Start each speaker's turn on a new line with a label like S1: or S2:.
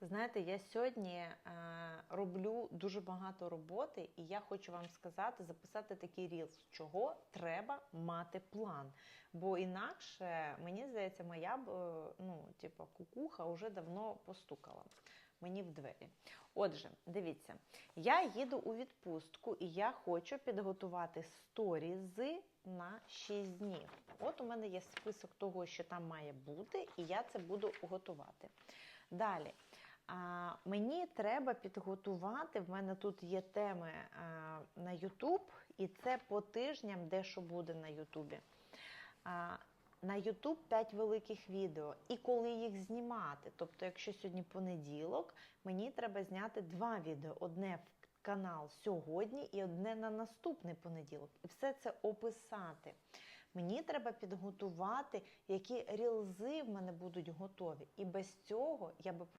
S1: Знаєте, я сьогодні е, роблю дуже багато роботи, і я хочу вам сказати, записати такий рілс, чого треба мати план. Бо інакше, мені здається, моя б е, ну, типу, кукуха вже давно постукала мені в двері. Отже, дивіться, я їду у відпустку і я хочу підготувати сторізи на 6 днів. От у мене є список того, що там має бути, і я це буду готувати. Далі. А, мені треба підготувати. В мене тут є теми а, на YouTube, і це по тижням, де що буде на Ютубі. На YouTube 5 великих відео. І коли їх знімати. Тобто, якщо сьогодні понеділок, мені треба зняти два відео: одне в канал сьогодні і одне на наступний понеділок. І все це описати. Мені треба підготувати, які рілзи в мене будуть готові. І без цього я би